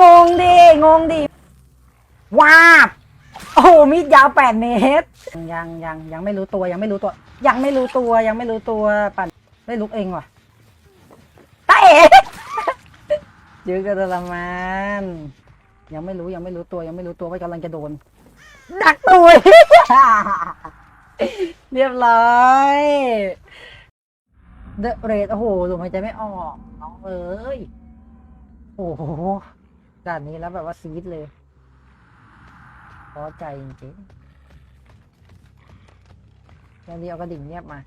งงดิงงดิวาบโอ้โหมีดยาวแปดเมตรยังยังยังไม่รู้ตัวยังไม่รู้ตัว ยังไม่รู้ตัวยังไม่รู้ตัวปั่นได้ลุกเองว่ะตาเอ๋ยื้อกันทรมานยังไม่รู้ยังไม่รู้ตัวยังไม่รู้ตัวว่ากำลังจะโดน ดักตัวเรียบร้อยเดอะเรดโอ้โหลมหายใจไม่ออกน้องเอ้ยโอ้โห ด่านนี้แล้วแบบว่าซีดเลยพอใจจริงๆแล้วนี้เอากระดิ่งเงียบมา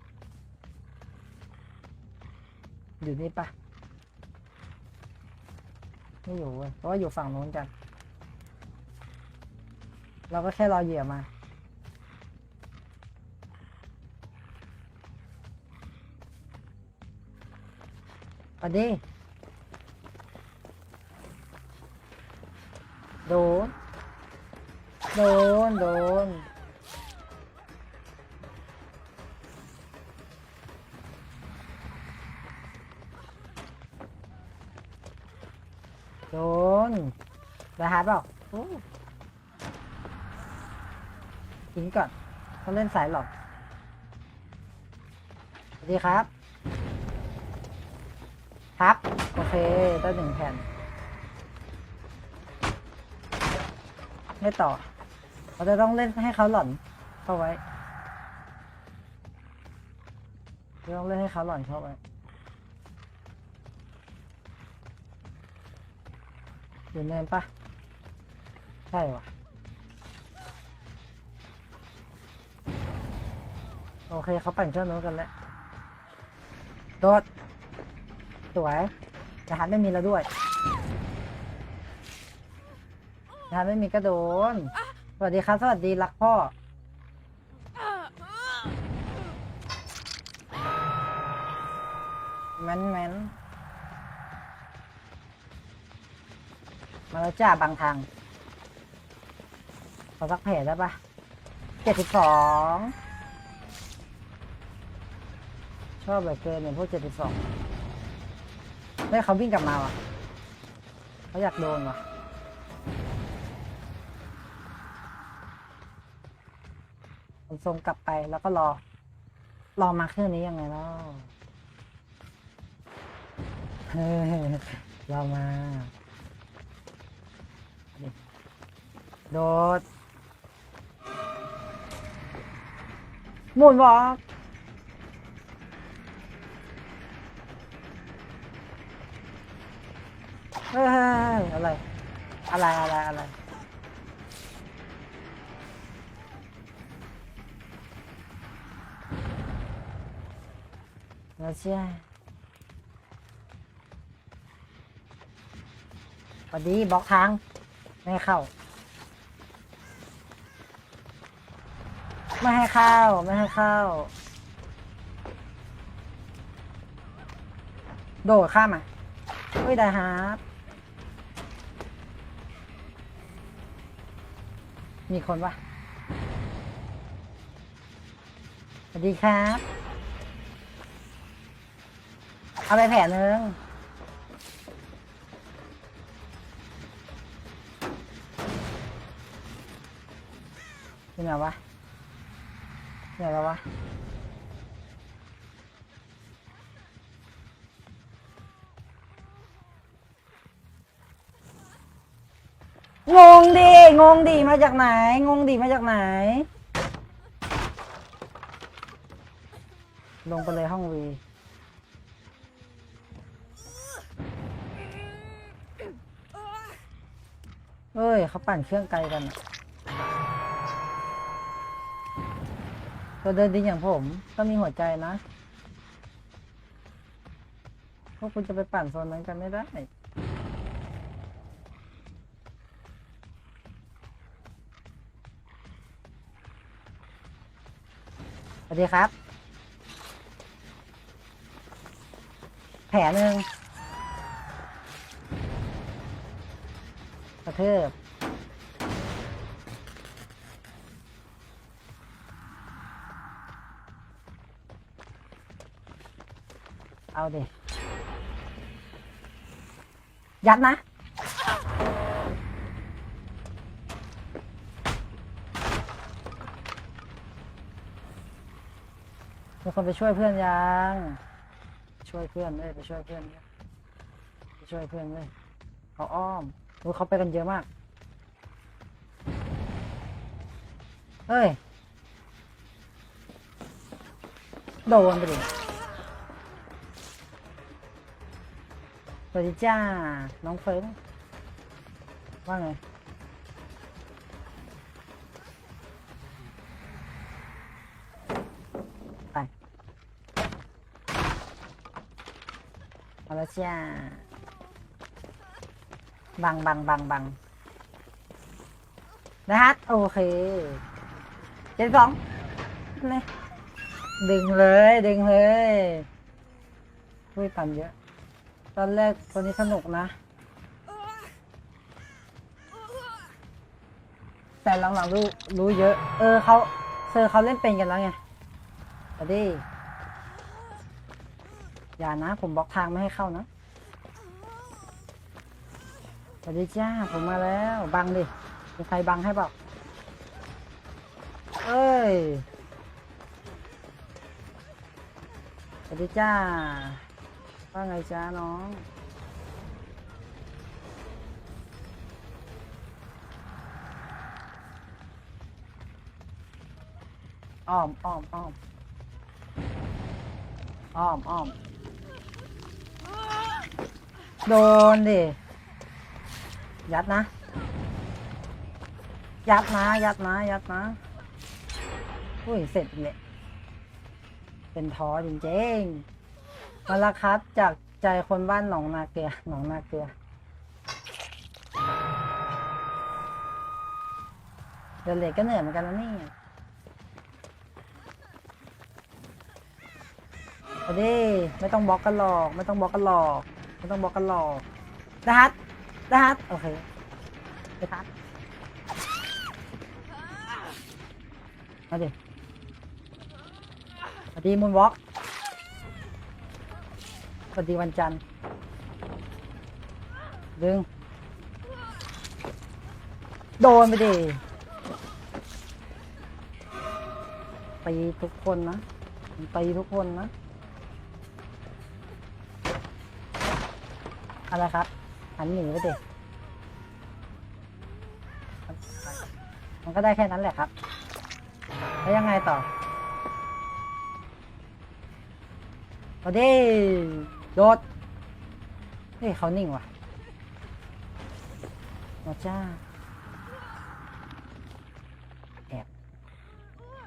อยู่นี่ปะไม่อยู่เว้ยเพราะว่าอยู่ฝั่งโน้นกัน เราก็แค่รอเหยื่อมาปะดิ โดน โดน โดน โดนได้หาเปล่าอ้กินก่อนเขาเล่นสายหลอกสวัสดีครับ ครับ โอเคได้หนึ่งแผ่น ไม่ต่อ เราจะต้องเล่นให้เขาหล่อนเข้าไว้เราต้องเล่นให้เขาหล่อนเข้าไว้อยู่เนินปะใช่วะโอเคเขาปั่นเครื่องโน้นกันแล้วโดดสวยรหัสไม่มีแล้วด้วย รหัสไม่มีก็โดน สวัสดีครับ สวัสดีรักพ่อ แมนแมนมาแล้วจ้าบางทาง ขอสักเพจได้ปะเจ็ดสิบสองชอบเหลือเกินเนี่ยพวกเจ็ดสิบสองได้เขาวิ่งกลับมาว่ะเขาอยากโดนว่ะ ผมส่งกลับไปแล้วก็รอ รอมาเครื่องนี้ยังไงเล่าเฮ้ยรอมา โดดหมุนบอกเฮ้ยอะไร อะไร อะไร อะไร แล้วเชื่อพอดีบล็อกทาง ไม่ให้เข้า ไม่ให้เข้า ไม่ให้เข้า โดดข้ามอะเฮ้ย ได้ฮาร์มีคนปะสวัสดีครับ เอาไปแผลนึงที่ไหนวะที่ไหนแล้ววะงงดิงงดิมาจากไหน งงดิมาจากไหน ลงไปเลยห้องวี เฮ้ยเขาปั่นเครื่องไกลกันตัวเดินดินอย่างผมต้องมีหัวใจนะ พวกคุณจะไปปั่นโซนนั้นกันไม่ได้สวัสดีครับ แผลหนึ่ง กระเทืบเอาดิ ยัดนะ มีคนไปช่วยเพื่อนยัง ช่วยเพื่อนเลยไปช่วยเพื่อนไปช่วยเพื่อนเลยเขาอ้อม เขาไปกันเยอะมาก เฮ้ย โดนไปดิสวัสดีจ้า น้องเฟิร์นว่าไงไปเอาละจ้า บังบังบังบังนะฮะโอเคเจ็ดสองนี่ดึงเลยดึงเลยคุยปั่นเยอะ ตอนแรกตัวนี้สนุกนะ แต่หลังๆรู้รู้เยอะ เออเขาเซอร์เขาเล่นเป็นกันแล้วไงเอาดิอย่านะ ผมบล็อกทางไม่ให้เข้านะ วัสดีจ้า ผมมาแล้ว บังดิ มีใครบังให้เปล่าเอ้ยสวัสดีจ้า ว่าไงจ้าน้องอ้อมอ้อมอ้อมอ้อมอ้อมโดนดิ ยัดนะ ยัดนะ ยัดนะ ยัดนะอุ้ยเสร็จเลยเป็นท้อจริงๆมาล้วครับจากใจคนบ้านหนองนาเกลือหนองนาเกลือเดินเล็กก็เหนื่อยเหมือนกันแล้วนี่เอาดิไม่ต้องบล็อกกันหรอก ไม่ต้องบล็อกกันหรอก ไม่ต้องบล็อกกันหรอกนะฮัท นะฮัทโอเคไปทัดมาดิสวัสดีมุนวอล์กสวัสดีวันจันทร์ดึง โดนไปดิตีทุกคนนะตีทุกคนนะ อะไรครับ หันหนีไปดิมันก็ได้แค่นั้นแหละครับ แล้วยังไงต่อเอาดิโดดเฮ้ยเขานิ่งว่ะมาจ้าแอบ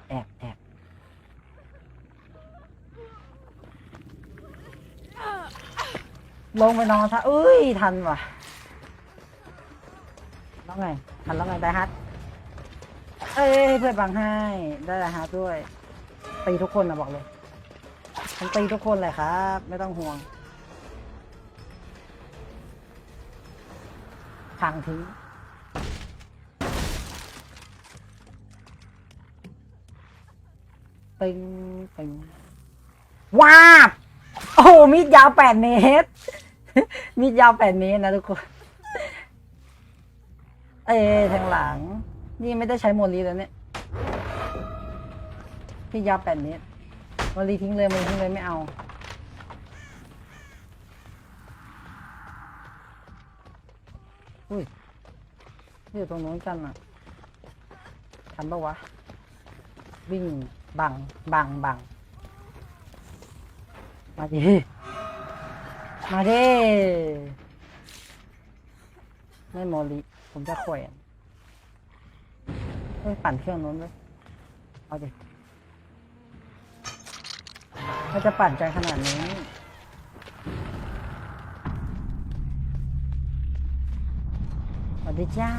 แอบแอบ ลงไปนอนซะเอ้ย ทันว่ะแล้วไง ทันแล้วไงได้ฮัทเอ้ย เพื่อนบังให้ ได้ไดฮัทด้วย ตีทุกคนนะบอกเลยฉันตีทุกคนเลยครับ ไม่ต้องห่วงขังทิ้งปิงปิงว้าโอ้โหมีดยาวแปดเมตร มีดยาวแปดเมตรนะทุกคน เอ้ทางหลัง นี่ไม่ได้ใช้โมลีแล้วเนี่ยมีดยาวแปดเมตรโมลีทิ้งเลยโมลีทิ้งเลยไม่เอาอุ้ยอยู่ตรงนู้นกันอะทันปะวะ วิ่ง บัง บัง บัง มาดิ มาเดิไม่โมลิผมจะแขวนเฮ้ยปั่นเครื่องนู้นเลยเอาดิถ้าจะปั่นใจขนาดนี้ สวัสดีจ้า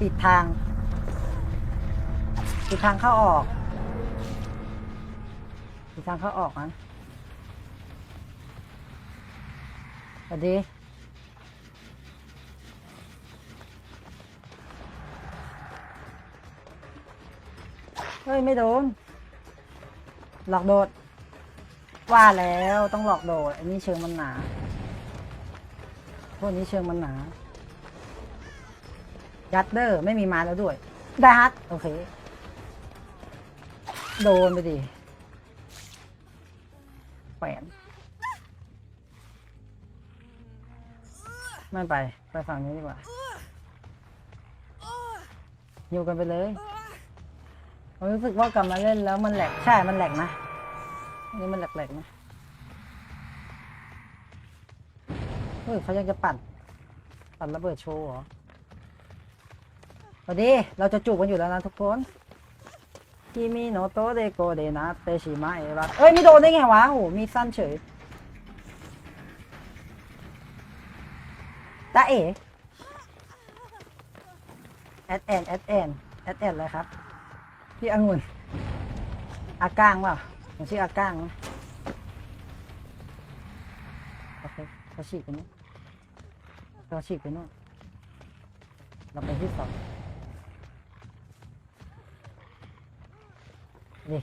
ปิดทางปิดทางเข้าออกปิดทางเข้าออกนะ สวัสดีเฮ้ย ไม่โดน หลอกโดด ว่าแล้วต้องหลอกโดด อันนี้เชิงมันหนา พวกนี้เชิงมันหนา ยัดเดอร์ไม่มีมาแล้วด้วย ได้ฮัทโอเค โดนไปดิแขวน ไม่ไป ไปฝั่งนี้ดีกว่าอยู่กันไปเลยผมรู้สึกว่ากลับมาเล่นแล้วมันแหลก ใช่ มันแหลกนะ อันนี่มันแหลกๆนะเฮ้ยเขายังจะปั่น ปั่นระเบิดโชว์เหรอสวัสดี เราจะจูบกันอยู่แล้วนะทุกคนที่มีโนโตเดโกเดนะเตชิมะเอรัเอ้ยไม่โดนได้ไงวะโหมีสั้นเฉย ตาเอ๋แอดแอนแอดแอนแอดแอนเลยครับ พี่องุ่นอาก้างว่ะผมชื่ออาก้างโอเคเขาฉีกไปนู้นเขาฉีกไปนู้นเราไปที่สองดิ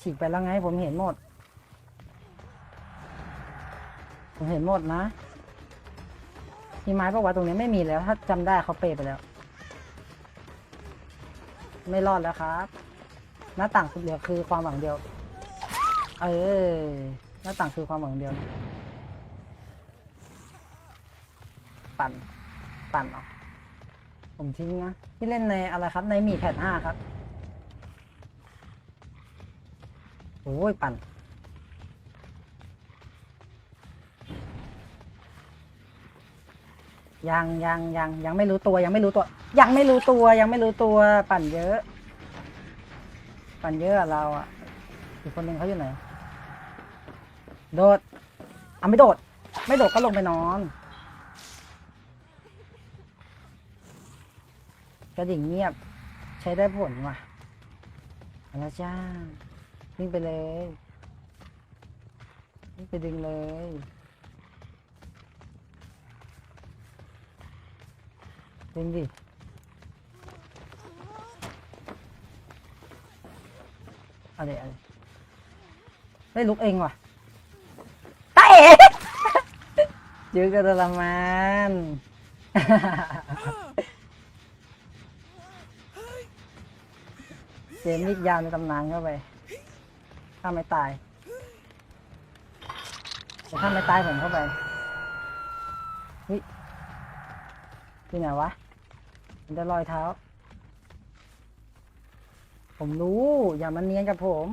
ฉีกไปแล้วไงผมเห็นหมด ผมเห็นหมดนะ มีไม้ปะวะตรงนี้ไม่มีแล้ว ถ้าจำได้เขาเปย์ไปแล้ว ไม่รอดแล้วครับ หน้าต่างคือเดียวคือความหวังเดียว เออหน้าต่างคือความหวังเดียว ปั่น ปั่นเออกผมทิ้งนะที่เล่นในอะไรครับในมีแพดห้าครับโอ้ยปั่น ยังยังยังยังไม่รู้ตัวยังไม่รู้ตัว ยังไม่รู้ตัวยังไม่รู้ตัวปั่นเยอะ ปั่นเยอะอะเราอะอีกคนหนึ่งเขาอยู่ไหนโดดอะไม่โดด ไม่โดดก็ลงไปนอนกระดิ่งเงียบ ใช้ได้ผลว่ะเอาละจ้าวิ่งไปเลยวิ่งไปดึงเลย ดึงดิอะไรอะไรได้ลุกเองว่ะตาเอ๋ยื้อกันทรมานเจมส์นิดยาวในตำนานเข้าไป ถ้าไม่ตายแต่ถ้าไม่ตายผมเข้าไปเฮ้ย ที่ไหนวะมันจะรอยเท้า ผมรู้ อย่ามันเนียนกับผม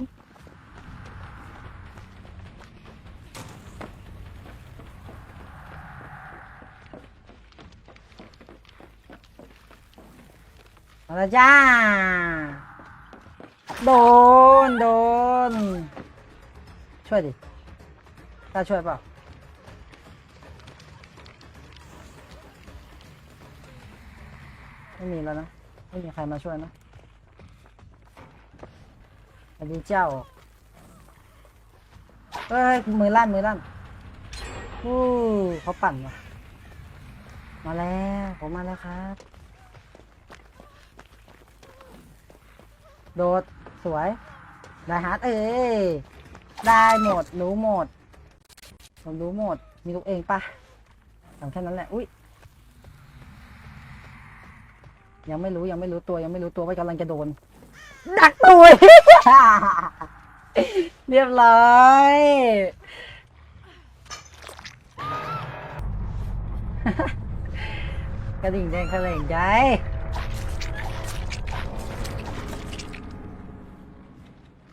เอาละจ้า โดน โดน ช่วยดิกล้าช่วยเปล่า ไม่มีแล้วนะ ไม่มีใครมาช่วยนะสวัสดีเจ้า เอ้ย มือลั่น มือลั่นอู้เขาปั่นวะมาแล้ว ผมมาแล้วครับ โดด สวยได้ฮาร์ดเอ้ย ได้หมด รู้หมด ผมรู้หมด มีลูกเองปะทำแค่นั้นแหละ อุ้ย ยังไม่รู้ยังไม่รู้ตัวยังไม่รู้ตัวว่ากำลังจะโดน ดักตัวเรียบร้อยกระดิ่งแดงกระเหล่งใจ